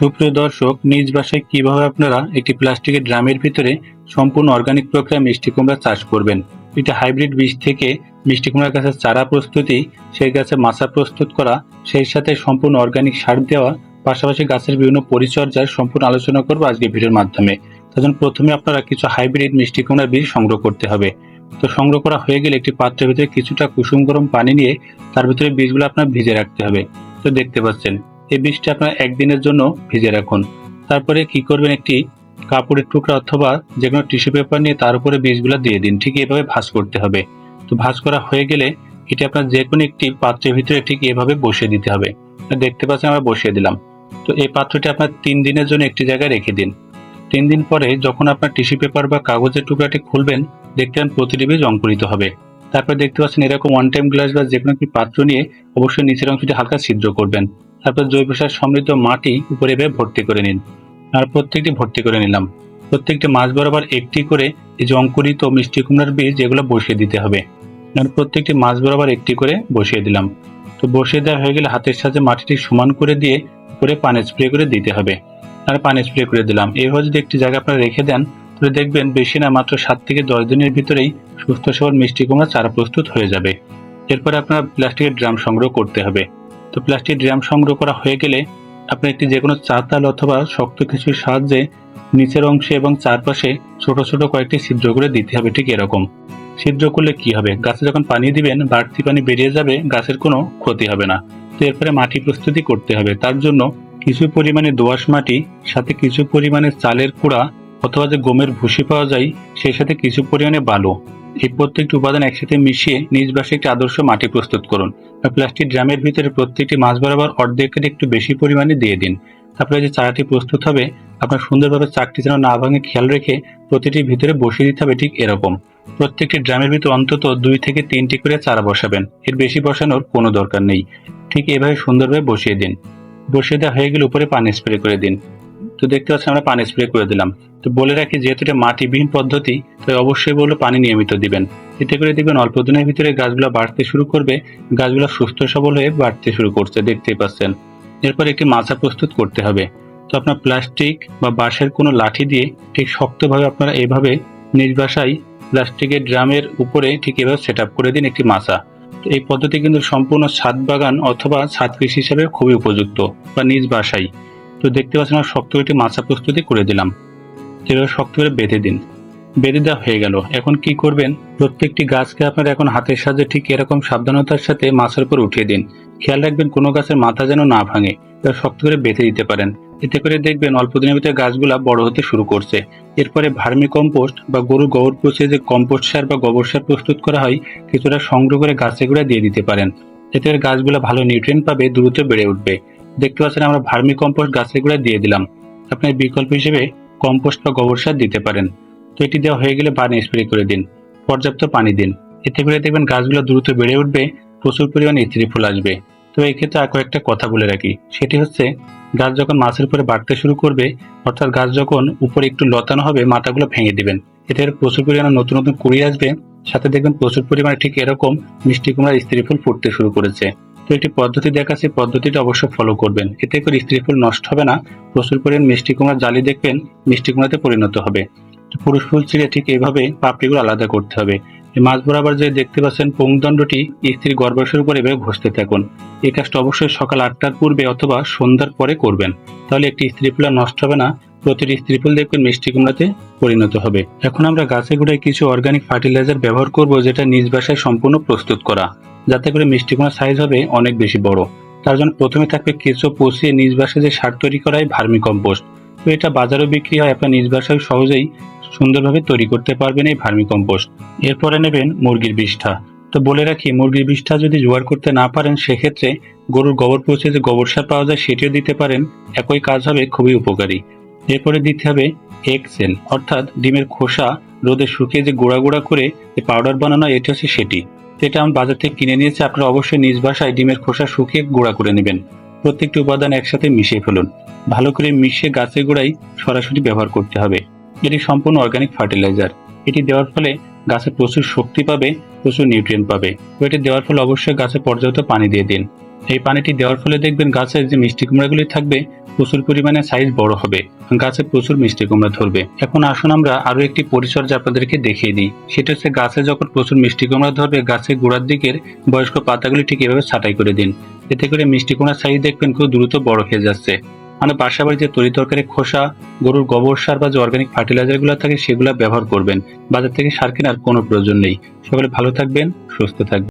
সুপ্রিয় দর্শক, নিজ বাসায় কীভাবে আপনারা একটি প্লাস্টিকের ড্রামের ভিতরে সম্পূর্ণ অর্গানিক প্রক্রিয়া মিষ্টি কুমড়া চাষ করবেন? একটি হাইব্রিড বীজ থেকে মিষ্টি কুমড়া গাছের চারা প্রস্তুতি, সেই গাছে মাছা প্রস্তুত করা, সেই সাথে সম্পূর্ণ অর্গানিক সার দেওয়া, পাশাপাশি গাছের বিভিন্ন পরিচর্যার সম্পূর্ণ আলোচনা করব আজকে ভিডিওর মাধ্যমে। তার জন্য প্রথমে আপনারা কিছু হাইব্রিড মিষ্টি কুমড়ার বীজ সংগ্রহ করতে হবে। তো সংগ্রহ করা হয়ে গেলে একটি পাত্রের ভিতরে কিছুটা কুসুম গরম পানি নিয়ে তার ভিতরে বীজগুলো আপনার ভিজে রাখতে হবে। তো দেখতে পাচ্ছেন এই বীজটা আপনার একদিনের জন্য ভিজে রাখুন। তারপরে কি করবেন, একটি কাপড়ের টুকরা অথবা যে কোনো টিস্যু পেপার নিয়ে তার উপরে বীজগুলো দিয়ে দিন। ঠিক এভাবে ভাঁজ করতে হবে। তো ভাঁজ করা হয়ে গেলে এটি আপনার যে কোনো একটি পাত্রের ভিতরে ঠিক এভাবে বসিয়ে দিতে হবে। দেখতে পাচ্ছেন আমরা বসিয়ে দিলাম। তো এই পাত্রটি আপনার তিন দিনের জন্য একটি জায়গায় রেখে দিন। তিন দিন পরে যখন আপনার টিস্যু পেপার বা কাগজের টুকরাটি খুলবেন, দেখতে পান প্রতিটি বীজ অঙ্কুরিত হবে। তারপর দেখতে পাচ্ছেন এরকম ওয়ান টাইম গ্লাস বা যে কোনো একটি পাত্র নিয়ে অবশ্যই নিচের অংশটি হালকা ছিদ্র করবেন। তারপর জৈব সার সমৃদ্ধ মাটি উপরে এভাবে ভর্তি করে নিন। আর প্রত্যেকটি ভর্তি করে নিলাম। প্রত্যেকটি মাছ বরাবর একটি করে এই যে অঙ্কুরিত মিষ্টি কুমড়ার বীজ যেগুলো বসিয়ে দিতে হবে। আর প্রত্যেকটি মাছ বরাবর একটি করে বসিয়ে দিলাম। তো বসিয়ে দেওয়া হয়ে গেলে হাতের সাথে মাটিটি সমান করে দিয়ে উপরে পানি স্প্রে করে দিতে হবে। আর পানি স্প্রে করে দিলাম। এইভাবে যদি একটি জায়গা আপনারা রেখে দেন, তাহলে দেখবেন বেশি না, মাত্র সাত থেকে দশ দিনের ভিতরেই সুস্থ সবল মিষ্টি কুমড়া চারা প্রস্তুত হয়ে যাবে। এরপরে আপনার প্লাস্টিকের ড্রাম সংগ্রহ করতে হবে। তো প্লাস্টিক ড্রাম সংগ্রহ করা হয়ে গেলে আপনি একটি যে কোনো চাতাল অথবা শক্ত কিছুর সাহায্যে নিচের অংশে এবং চারপাশে ছোট ছোট কয়েকটি ছিদ্র করে দিতে হবে, ঠিক এরকম। ছিদ্র করলে কি হবে? গাছে যখন পানি দিবেন, বাড়তি পানি বেরিয়ে যাবে, গাছের কোনো ক্ষতি হবে না। তো এরপরে মাটি প্রস্তুতি করতে হবে। তার জন্য কিছু পরিমাণে দোআঁশ মাটি, সাথে কিছু পরিমাণে চালের কুড়া অথবা যে গমের ভুসি পাওয়া যায়, সেই সাথে কিছু পরিমাণে বালু। এই প্রত্যেকটি উপাদান একসাথে মিশিয়ে নিজ বাসে একটি আদর্শ মাটি প্রস্তুত করুন প্লাস্টিক ড্রামের ভিতরে প্রত্যেকটি মাছ বরাবর অর্ধেকের একটু বেশি পরিমাণে দিয়ে দিন। তারপরে যে চারাটি প্রস্তুত হবে, আপনার সুন্দরভাবে চাকটি যেন না ভাঙে, খেয়াল রেখে প্রতিটি ভিতরে বসিয়ে দিতে হবে ঠিক এরকম। প্রত্যেকটি ড্রামের ভিতরে অন্তত দুই থেকে তিনটি করে চারা বসাবেন। এর বেশি বসানোর কোনো দরকার নেই। ঠিক এভাবে সুন্দরভাবে বসিয়ে দিন। বসিয়ে দেওয়া হয়ে গেলে উপরে পানি স্প্রে করে দিন। তো দেখতে পাচ্ছি আমরা পানি স্প্রে করে দিলাম। তো বলে রাখি, যেহেতু এটা মাটিবিহীন পদ্ধতি, তাই অবশ্যই বলল পানি নিয়মিত দিবেন। এতে করে দেখবেন অল্প দিনের ভিতরে গাছগুলো বাড়তে শুরু করবে, গাছগুলো সুস্থ সবল হয়ে বাড়তে শুরু করছে, দেখতেই পাচ্ছেন। এরপর একটি মাছা প্রস্তুত করতে হবে। তো আপনার প্লাস্টিক বা বাঁশের কোনো লাঠি দিয়ে ঠিক শক্তভাবে আপনারা এভাবে নিজ বাসায় প্লাস্টিকের ড্রামের উপরে ঠিক এভাবে সেট করে দিন একটি মাছা এই পদ্ধতি কিন্তু সম্পূর্ণ ছাদ বাগান অথবা ছাদ কৃষি হিসেবে খুবই উপযুক্ত, বা নিজ বাসায়। তো দেখতে পাচ্ছেন আমরা শক্ত একটি মাছা প্রস্তুতি করে দিলাম। এভাবে শক্ত করে বেঁধে দিন। বেঁধে দেওয়া হয়ে গেল। এখন কি করবেন? প্রত্যেকটি গাছকে আপনারা এখন হাতের সাহায্যে ঠিক এরকম সাবধানতার সাথে মাছের উপর উঠিয়ে দিন। খেয়াল রাখবেন কোনো গাছের মাথা যেন না ভাঙে। এবার শক্ত করে বেঁধে দিতে পারেন। এতে করে দেখবেন অল্প দিনের ভিতরে গাছগুলা বড় হতে শুরু করছে। এরপরে ভার্মি কম্পোস্ট বা গরুর গোবর পচিয়ে যে কম্পোস্ট সার বা গোবর সার প্রস্তুত করা হয়, কিছুটা সংগ্রহ করে গাছে গুঁড়া দিয়ে দিতে পারেন। এতে গাছগুলো ভালো নিউট্রিয়েন্ট পাবে, দ্রুত বেড়ে উঠবে। দেখতে পাচ্ছেন আমরা ভার্মি কম্পোস্ট গাছে গুঁড়া দিয়ে দিলাম। আপনার বিকল্প হিসেবে কম্পোস্ট বা গোবর সার দিতে পারেন। তো এটি দেওয়া হয়ে গেলে পানি স্প্রে করে দিন। পর্যাপ্ত পানি দিন। এতে করে দেখবেন গাছগুলো দ্রুত বেড়ে উঠবে, প্রচুর পরিমাণে স্ত্রী ফুল আসবে। তো এই ক্ষেত্রে আর কয়েকটা কথা বলে রাখি। সেটি হচ্ছে, গাছ যখন মাছের উপরে বাড়তে শুরু করবে, অর্থাৎ গাছ যখন উপরে একটু লতানো হবে, মাথাগুলো ভেঙে দিবেন। এতে প্রচুর পরিমাণে নতুন নতুন কুড়ি আসবে। সাথে দেখবেন প্রচুর পরিমাণে ঠিক এরকম মিষ্টি কুমড়ার স্ত্রী ফুল ফুটতে শুরু করেছে। তো একটি পদ্ধতি দেখাচ্ছে পদ্ধতিটা অবশ্যই ফলো করবেন। এতে করে স্ত্রী ফুল নষ্ট হবে না, প্রচুর পরিমাণ মিষ্টি কুমড়ার জালি দেখবেন, মিষ্টি কুমড়াতে পরিণত হবে। পুরুষ ফুল ছিঁড়ে ঠিক এইভাবে পাপড়িগুলো আলাদা করতে হবে। মাছ বরাবর যে দেখতে পাচ্ছেন পংদণ্ডটি স্ত্রীর গর্ভাশয়ের উপর এভাবে ঘষতে থাকুন। এই কাজটা অবশ্যই সকাল আটটার পূর্বে অথবা সন্ধ্যার পরে করবেন। তাহলে একটি স্ত্রী ফুল নষ্ট হবে না, প্রতিটি স্ত্রী ফুল দেখবেন মিষ্টি কুমড়াতে পরিণত হবে। এখন আমরা গাছে গোড়ায় কিছু অর্গানিক ফার্টিলাইজার ব্যবহার করব যেটা নিজ বাসায় সম্পূর্ণ প্রস্তুত করা, যাতে করে মিষ্টি কুমড়ার সাইজ হবে অনেক বেশি বড়। তার জন্য প্রথমে থাকবে কেঁচো পচিয়ে নিজ বাসায় যে সার তৈরি করা ভার্মি কম্পোস্ট তো এটা বাজারেও বিক্রি হয়, আপনার নিজ বাসায় সহজেই সুন্দরভাবে তৈরি করতে পারবেন এই ভার্মি কম্পোস্ট এরপরে নেবেন মুরগির বিষ্ঠা। তো বলে রাখি, মুরগির বিষ্ঠা যদি জোগাড় করতে না পারেন, সেক্ষেত্রে গরুর গোবর পচে যে গোবর সার পাওয়া যায়, সেটিও দিতে পারেন। একই কাজ হবে, খুবই উপকারী। এরপরে দিতে হবে এগ সেল অর্থাৎ ডিমের খোসা রোদে শুকিয়ে যে গোড়া গোড়া করে যে পাউডার বানানো, এটি হচ্ছে সেটি। এটা আমি বাজার থেকে কিনে নিয়েছি, আপনারা অবশ্যই নিজ বাসায় ডিমের খোসা শুকিয়ে গুঁড়া করে নেবেন। প্রত্যেকটি উপাদান একসাথে মিশিয়ে ফেলুন। ভালো করে মিশিয়ে গাছের গোড়ায় সরাসরি ব্যবহার করতে হবে। এটি সম্পূর্ণ অর্গানিক ফার্টিলাইজার এটি দেওয়ার ফলে গাছে প্রচুর শক্তি পাবে, প্রচুর নিউট্রিয়েন্ট পাবে। তো এটি দেওয়ার ফলে অবশ্যই গাছে পর্যাপ্ত পানি দিয়ে দিন। এই পানিটি দেওয়ার ফলে দেখবেন গাছের যে মিষ্টি কুমড়াগুলি থাকবে, প্রচুর পরিমাণে সাইজ বড় হবে গাছে প্রচুর মিষ্টি কুমড়া ধরবে। এখন আসুন আমরা আরও একটি পরিচর্যা আপনাদেরকে দেখিয়ে দিই। সেটা হচ্ছে গাছে যখন প্রচুর মিষ্টি কুমড়া ধরবে, গাছের গোড়ার দিকের বয়স্ক পাতাগুলি ঠিক এভাবে ছাঁটাই করে দিন। এতে করে মিষ্টি কুমড়ার সাইজ দেখবেন খুব দ্রুত বড় হয়ে যাচ্ছে। মানে বাসা বাড়িতে তরি তরকারি, খোসা, গরুর গোবর সার বা যে অর্গানিক ফার্টিলাইজারগুলো থাকে, সেগুলো ব্যবহার করবেন। বাজার থেকে সার কেনার কোনো প্রয়োজন নেই। সকলে ভালো থাকবেন, সুস্থ থাকবেন।